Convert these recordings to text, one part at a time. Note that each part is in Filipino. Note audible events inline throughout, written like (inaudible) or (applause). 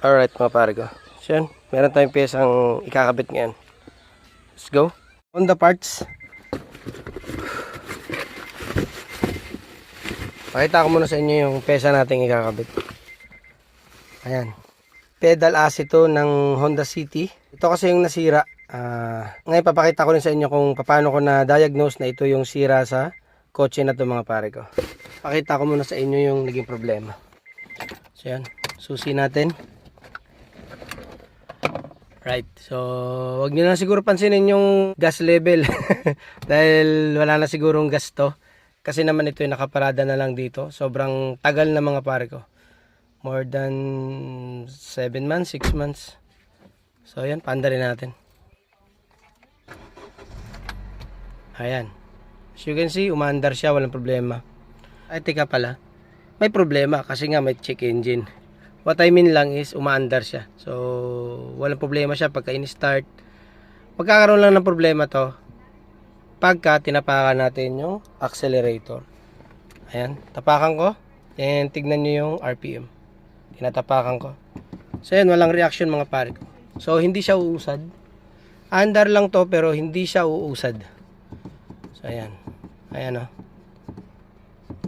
Alright mga pare ko. So meron tayong piyesang ikakabit ngayon. Let's go. On the parts. Pakita ko muna sa inyo yung pesa nating ikakabit. Ayan. Pedal acid to ng Honda City. Ito kasi yung nasira. Ah, ngayon papakita ko rin sa inyo kung paano ko na-diagnose na ito yung sira sa kotse na to mga pare ko. Pakita ko muna sa inyo yung naging problema. So yan, susi natin. Right. So, wag niyo na siguro pansinin yung gas level. (laughs) Dahil wala na sigurong gas to. Kasi naman ito yung nakaparada na lang dito. Sobrang tagal na mga pare ko. More than 7 months, 6 months. So, ayan, panda rin natin. Ayan. As you can see, umaandar siya, walang problema. Ay, teka pala. May problema kasi nga may check engine. What I mean lang is umaandar siya. So, walang problema siya pagka in-start. Magkakaroon lang ng problema to pagka tinapakan natin yung accelerator. Ayan, tapakan ko. And tignan nyo yung RPM. Tinatapakan ko. So, yan, walang reaction mga pare. So, hindi siya uusad. Andar lang to pero hindi siya uusad. So, ayan. Ayan o.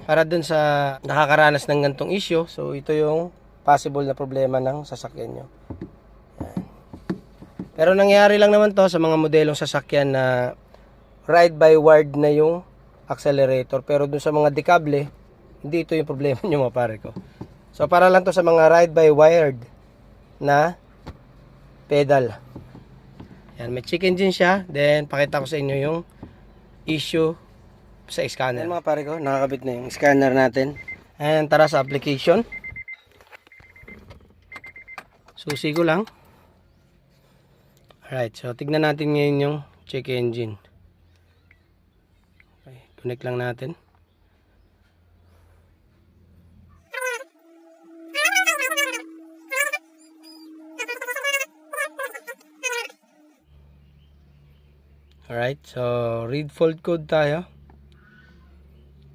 Para dun sa nakakaranas ng gantong issue, so ito yung possible na problema ng sasakyan nyo. Ayan. Pero nangyari lang naman to sa mga modelong sasakyan na ride by wired na yung accelerator. Pero dun sa mga dekable, hindi ito yung problema (laughs) nyo mga pare ko. So para lang to sa mga ride by wired na pedal. Yan, may check engine siya. Then pakita ko sa inyo yung issue sa scanner. Yan mga pare ko, nakakabit na yung scanner natin. And tara sa application. Susi ko lang. Alright, so tignan natin ngayon yung check engine. Okay, connect lang natin. Alright, so read fault code tayo.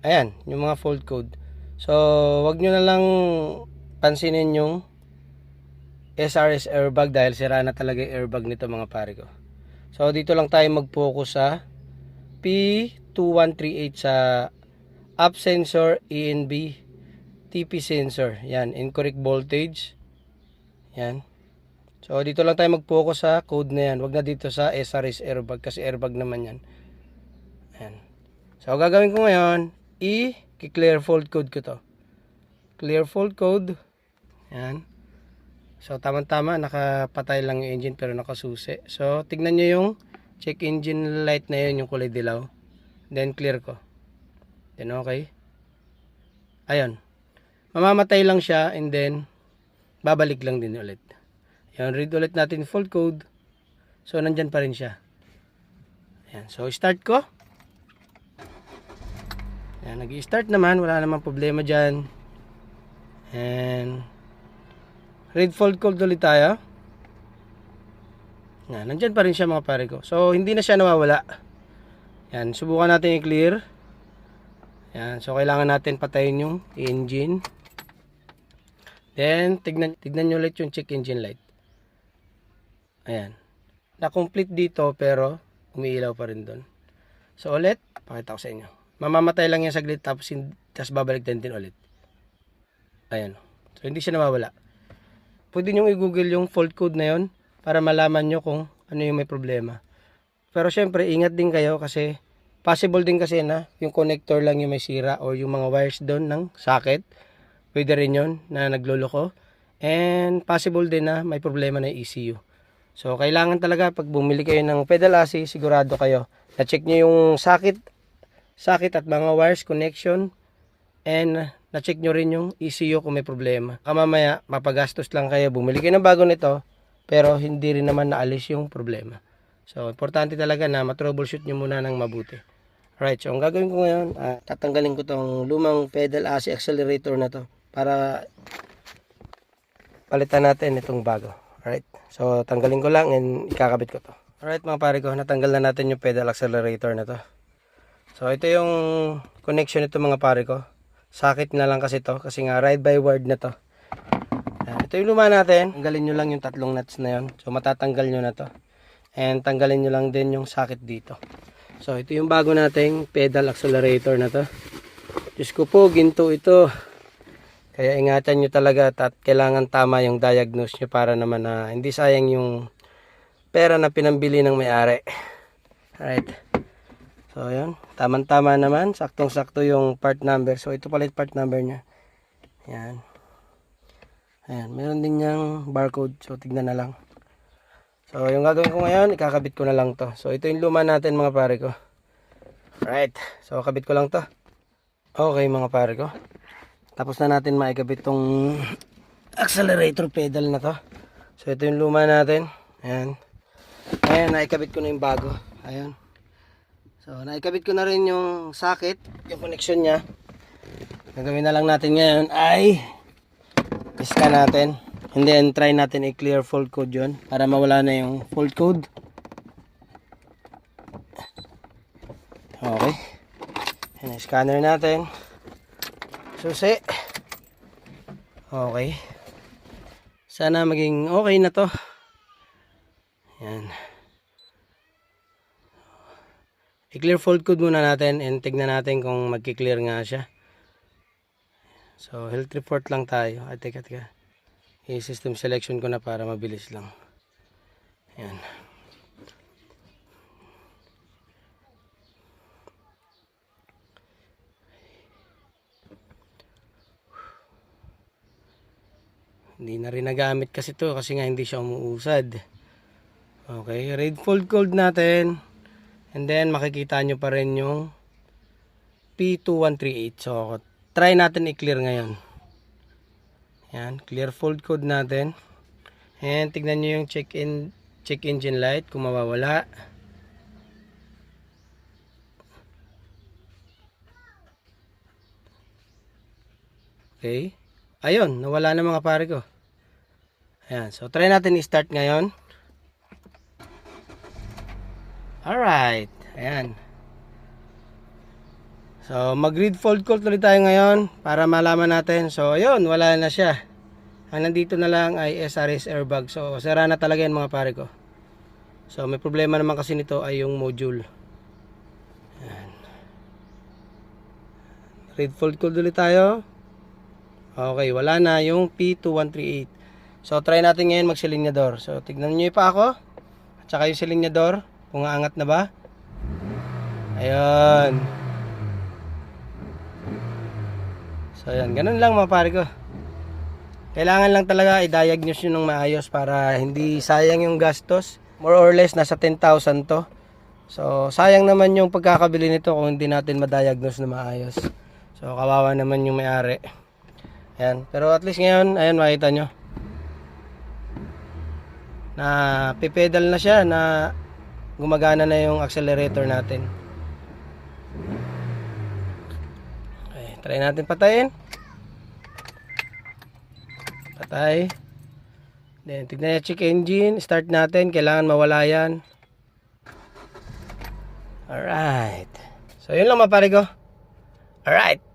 Ayan, yung mga fault code. So, wag nyo na lang pansinin yung SRS airbag dahil sira na talaga yung airbag nito mga pare ko. So, dito lang tayo mag-focus sa P2138 sa up sensor, ENB, TP sensor. Yan, incorrect voltage. Yan. So, dito lang tayo mag-focus sa code na yan. Wag na dito sa SRS airbag kasi airbag naman yan. Yan. So, gagawin ko ngayon, i-clear fault code ko to. Clear fault code. Yan. So, tama-tama, nakapatay lang yung engine pero nakasusi. So, tignan nyo yung check engine light na yun, yung kulay dilaw. Then, clear ko. Then, okay. Ayun. Mamamatay lang siya and then, babalik lang din ulit. Yan, read ulit natin fault code. So, nandyan pa rin siya. Yan. So, start ko. Yan, nag-start naman. Wala namang problema dyan. And, read fault code ulit tayo. Yan, nandyan pa rin siya mga pare ko. So, hindi na siya nawawala. Yan, subukan natin i-clear. Yan, so kailangan natin patayin yung engine. Then, tignan, tignan nyo ulit yung check engine light. Ayan. Na-complete dito pero umiilaw pa rin doon. So ulit, pakita ko sa inyo. Mamamatay lang yan saglit tapos, tapos babalik din din ulit. Ayan. So hindi siya nawawala. Pwede nyo i-google yung fault code na yon para malaman nyo kung ano yung may problema. Pero syempre, ingat din kayo kasi possible din kasi na yung connector lang yung may sira or yung mga wires doon ng socket. Pwede rin yun na nagluloko. And possible din na may problema na ECU. So, kailangan talaga pag bumili kayo ng pedal AC, sigurado kayo na check nyo yung socket, socket at mga wires connection and na-check nyo rin yung ECU kung may problema. Kamamaya, mapagastos lang kayo, bumili kayo ng bago nito, pero hindi rin naman naalis yung problema. So, importante talaga na matroubleshoot nyo muna ng mabuti. Alright, so ang gagawin ko ngayon, ah, tatanggalin ko tong lumang pedal AC accelerator na to para palitan natin itong bago. Alright, so tanggalin ko lang and ikakabit ko to. Alright mga pare ko, natanggal na natin yung pedal accelerator na to. So ito yung connection nito mga pare ko. Sakit na lang kasi to kasi nga ride by wire na to. Ito yung luma natin. Tanggalin nyo lang yung tatlong nuts na yon. So matatanggal nyo na to. And tanggalin nyo lang din yung socket dito. So ito yung bago nating pedal accelerator na to. Diyos ko po, ginto ito. Kaya ingatan nyo talaga at kailangan tama yung diagnose nyo para naman na hindi sayang yung pera na pinambili ng may-ari. Alright. So, yun. Tama-tama naman. Saktong-sakto yung part number. So, ito pala yung part number niya. Yan. Ayan. Meron din niyang barcode. So, tignan na lang. So, yung gagawin ko ngayon, ikakabit ko na lang to. So, ito yung luma natin mga pare ko. Alright. So, kabit ko lang to. Okay mga pare ko. Tapos na natin maikabit tong (clears throat) accelerator pedal na to. So, ito yung luma natin. Ayan. Ayan, naikabit ko na yung bago. Ayan. So, naikabit ko na rin yung socket, yung connection niya. Gagawin na lang natin ngayon ay iska natin. And then, try natin i-clear fault code yun para mawala na yung fault code. Okay. Yan, scanner natin. Susi. Okay. Sana maging okay na to. Yan. I-clear fault code muna natin and tignan natin kung magki-clear nga siya. So, health report lang tayo. Ay, teka, teka. I-system selection ko na para mabilis lang. Yan. Hindi na rin nagamit kasi to kasi nga hindi siya umuusad. Okay, read fold code natin. And then makikita nyo pa rin yung P2138. So, try natin i-clear ngayon. Yan, clear fold code natin. And tignan nyo yung check in check engine light kung mawawala. Okay. Ayun, nawala na mga pare ko. Ayan, so try natin i-start ngayon. Alright, ayan. So, mag-read fold code ulit tayo ngayon para malaman natin. So, ayun, wala na siya. Ang nandito na lang ay SRS airbag. So, sira na talaga yan mga pare ko. So, may problema naman kasi nito ay yung module. Ayan. Read fold code ulit tayo. Okay, wala na yung P2138. So, try natin ngayon mag-silinyador. So, tignan nyo pa ako. At saka yung silinyador. Kung aangat na ba. Ayun. So, ayan. Ganun lang mga pare ko. Kailangan lang talaga i-diagnose nyo ng maayos para hindi sayang yung gastos. More or less, nasa 10,000 to. So, sayang naman yung pagkakabili nito kung hindi natin ma-diagnose na maayos. So, kawawa naman yung may-ari. Ayan. Pero at least ngayon, ayan makita nyo. Na pipedal na siya na gumagana na yung accelerator natin. Okay, try natin patayin. Patay. Then, tignan niya check engine. Start natin. Kailangan mawala yan. Alright. So, yun lang mga pare ko. Alright.